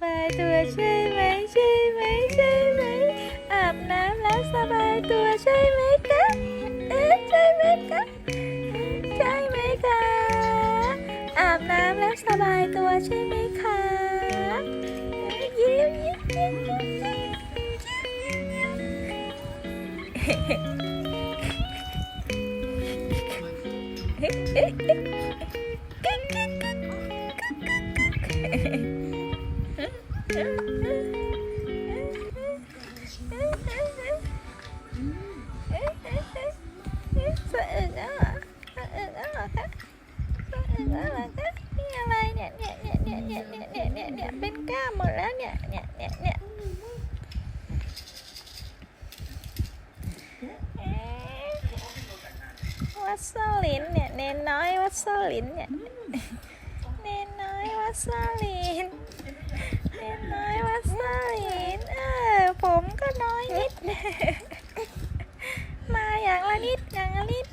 บายตัวใช่ไหมใช่ไหมใช่ไหมอาบน้ำแล้วสบายตัวใช่ไหมคะเอ๊ะใช่ไหมคะใช่ไหมคะอาบน้ำแล้วสบายตัวใช่ไหมคะยิ้มยิ้มยิ้มยิ้มสะอึกอะสะอึกอะเหรอคะสะอึกอะเหรอคะนี่อะไรเนี่ยเนี่ยเนี่ย เนี่ยเนี่ยเนี่ยเนี่ยเนี่ยเนี่ยเป็นกล้ามหมดแล้วเนี่ยเนี่ยเนี่ยเนี่ยเอ๊ะวัดโซลินเนี่ยเนนน้อยวัดโซลินเนี่ยเนนน้อยวัดโซลิน มาอย่างละนิดอย่างละนิด